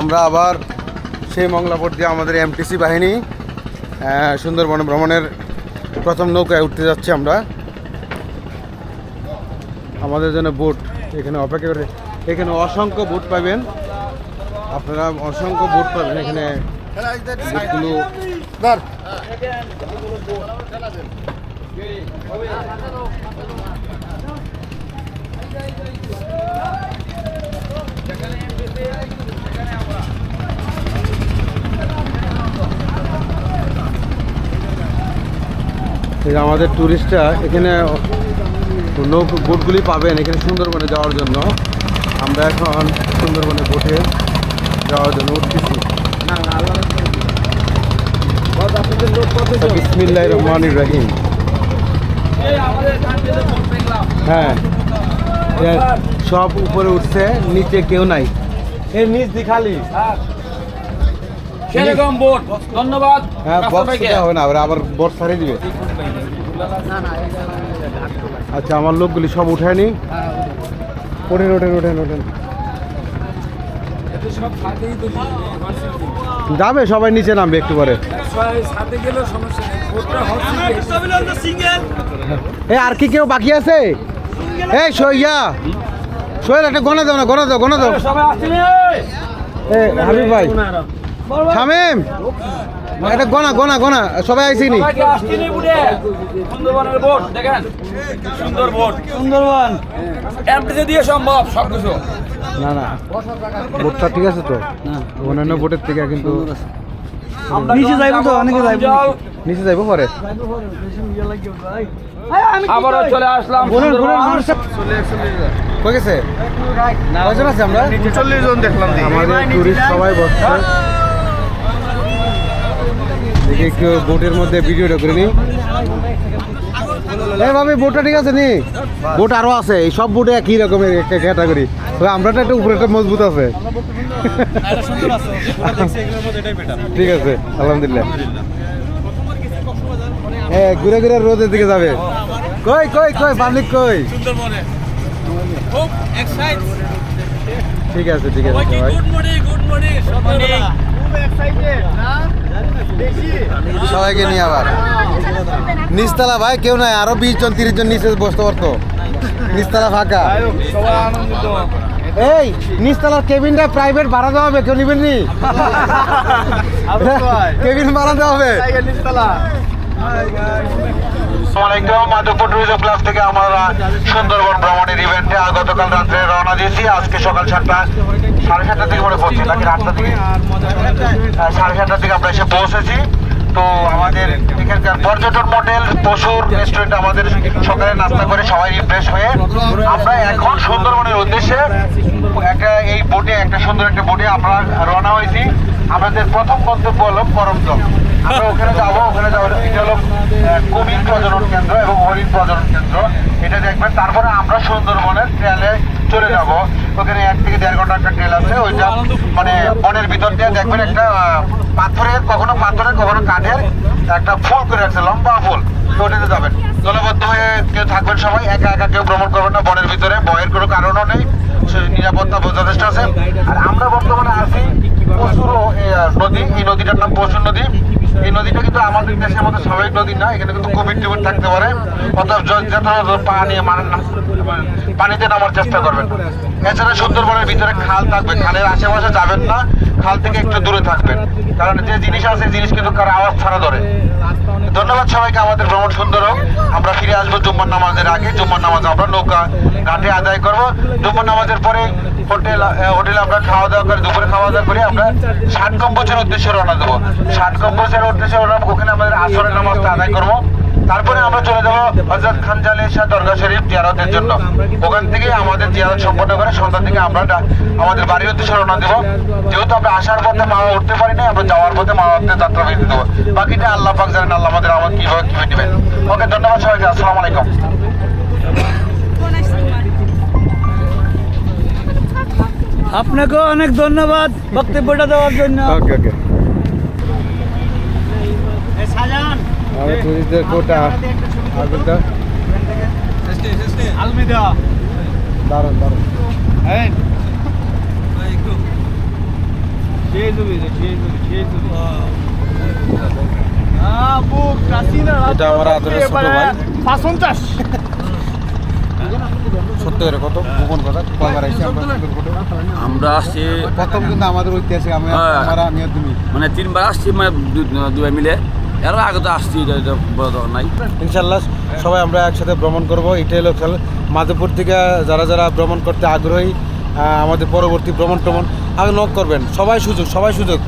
আমরা আবার সেই মংলাপোর্ট দিয়ে আমাদের এমটিসি বাহিনী সুন্দরবন ভ্রমণের প্রথম নৌকায় উঠতে যাচ্ছি আমরা। আমাদের জন্য বোট এখানে অপেক্ষা করে এখানে অসংখ্য বোট পাবেন। আপনারা অসংখ্য বোট পাবেন এখানে। এই আমাদের ট্যুরিস্টরা এখানে নৌকো বোটগুলি পাবেন এখানে সুন্দরবনে যাওয়ার জন্য। আমরা এখন সুন্দরবনে বোটে যাওয়ার জন্য উঠতেছি। বিসমিল্লাহ রহমান রাহিম। হ্যাঁ সব উপরে উঠছে, নিচে কেউ নাই। এর নিচ দি খালি সেরকম বোট ধন্যবাদ। হ্যাঁ বক্স হবে না আবার বট ছাড়িয়ে দিবে। আচ্ছা আমার লোকগুলি সব উঠায়নি ওঠেন ওঠেন ওঠেন ওঠেন। ইউনিভার্সিটি। যাবে সবাই নিচে নামবে একটু পরে। এ আর কি কেউ বাকি আছে? এই সইয়া। সোহেল একটা গনা দাও না গনা দাও গনা দাও। এ হাবিব ভাই। শামিম একটা গনা গনা গনা সবাই আইসিনি সবাইকে আসছেন বুড়ে। সুন্দরবনের বোট দেখেন? সুন্দর বোট সুন্দরবন। এমটিতে দিয়ে সম্ভব সব কিছু না না। বোটটা ঠিক আছে তো? অন্যান্য বোটের থেকে কিন্তু নিচে যাইবো তো অনেকে যাইবো নিচে যাইবো পরে? আবারও চলে আসলাম কই গেছে? কয়জন আছে আমরা? চল্লিশ জন দেখলাম। আমাদের টুরিস্ট সবাই বসছে। দেখি একটু বোটের মধ্যে ভিডিওটা করে নিই। এই ভাবি বোটটা ঠিক আছে নি? বোট আরও আছে এই সব বোটে একই রকমের একটা ক্যাটাগরি তবে আমরাটা একটু উপরে একটা মজবুত আছে। ঠিক আছে আলহামদুলিল্লাহ। হ্যাঁ ঘুরে ঘুরে রোদের দিকে যাবে। কই কই কই পাবলিক কই? ঠিক আছে ঠিক আছে সবাই। সবাইকে নিয়ে আবার। নিচতলা ভাই, কেউ নাই, আরও বিশ জন, তিরিশ জন নিচে বসতে পারতো। নিচতলা ফাঁকা। এই, নিচতলার কেবিনটা প্রাইভেট ভাড়া দেওয়া হবে, কেউ নিবেন নি? কেবিন ভাড়া দেওয়া হবে। থেকে আমরা সুন্দরবন ভ্রমণের গতকাল রওনা দিয়েছি। আজকে সকাল সাতটা, সাড়ে দিকে আটটার সাড়ে সাতটার দিকে আমরা এসে পৌঁছেছি। তো আমাদের এখানকার পর্যটন মডেল, পশুর রেস্টুরেন্ট আমাদের সকালে নাস্তা করে সবাই রিফ্রেশ হয়ে আমরা এখন সুন্দরবনের উদ্দেশ্যে একটা এই বোটে একটা সুন্দর একটা বোটে আমরা রওনা হয়েছি। আমাদের প্রথম গন্তব্য হলো করমদম আমরা ওখানে যাব ওখানে যাব এটা হলো কুমির প্রজনন কেন্দ্র এবং হরিণ প্রজনন কেন্দ্র। এটা দেখবেন, তারপরে আমরা সুন্দরবনের ট্রেলে চলে যাব। ওখানে এক থেকে দেড় ঘণ্টা একটা ট্রেল আছে ওইটা মানে বনের ভিতর দিয়ে দেখবেন একটা পাথরের, কখনো পাথরের, কখনো কাঠের একটা ফুল করে রাখছে, লম্বা ফুল। তো ওটাতে যাবেন। দলবদ্ধ হয়ে কেউ থাকবেন সবাই, একা একা কেউ ভ্রমণ করবেন না, বনের ভিতরে ভয়ের কোনো কারণও নেই নিরাপত্তা যথেষ্ট আছে। আর আমরা বর্তমানে আছি পশুর নদী, এই নদীটার নাম পশুর নদী। এই নদীটা কিন্তু আমাদের দেশের মতো স্বাভাবিক নদী না, এখানে কিন্তু কুমির টিভিড থাকতে পারে। অর্থাৎ য- পানি পানিতে নামার চেষ্টা করবেন। এছাড়া সুন্দরবনের ভিতরে খাল থাকবে, খালের আশেপাশে যাবেন না। খাল থেকে একটু দূরে থাকবেন। কারণ যে জিনিস আছে জিনিস কিন্তু কারও আওয়াজ ছাড়া ধরে। ধন্যবাদ সবাইকে, আমাদের ভ্রমণ সুন্দর হোক। আমরা ফিরে আসব জুম্মার নামাজের আগে। জুম্মার নামাজ আমরা নৌকা ঘাটে আদায় করব। জুম্মার নামাজের পরে হোটেল হোটেলে আমরা খাওয়া দাওয়া করে, দুপুরে খাওয়া দাওয়া করে আমরা ষাট কম্পোজের উদ্দেশ্যে রওনা দেবো। ষাট কম্পোজের উদ্দেশ্যে ওখানে আমাদের আসরের নামাজটা আদায় করব। তারপরে আমরা চলে যাব হজরত খানজালে শাহ দরগা শরীফ জিয়ারতের জন্য। ওখান থেকে আমাদের জিয়ারত সম্পন্ন করে সন্ধ্যার দিকে আমরা আমাদের বাড়ির উদ্দেশ্যে রওনা দেবো। যেহেতু আমরা আসার পথে মা উঠতে পারি না আমরা যাওয়ার পথে মা উঠতে যাত্রা বেঁধে দেবো। বাকিটা আল্লাহ পাক জানেন আল্লাহ আমাদের আমার কীভাবে কীভাবে নেবেন। ওকে ধন্যবাদ সবাইকে আসসালামু আলাইকুম। আপনাকেও অনেক ধন্যবাদ বক্তব্যটা দেওয়ার জন্য। ওকে ওকে আমাদের টুরিস্টদের কোটা আগুনটা আলমিদা। দারুণ দারুণ। এটা আমার আদরের ছোট ভাই। সত্য করে কত? গোপন কথা কয়বার আমরা আসছি প্রথম কিন্তু আমাদের ঐতিহাসিক আমরা হ্যাঁ। আমরা আমি তুমি। মানে তিনবার আসছি মানে দুই মিলে। এর আগে তো আসছি নাই। ইনশাল্লাহ সবাই আমরা একসাথে ভ্রমণ করব। এটাই হলো খেলা মাধবপুর থেকে যারা যারা ভ্রমণ করতে আগ্রহী আমাদের পরবর্তী ভ্রমণ ট্রমণ আগে নক করবেন। সবাই সুযোগ সবাই সুযোগ।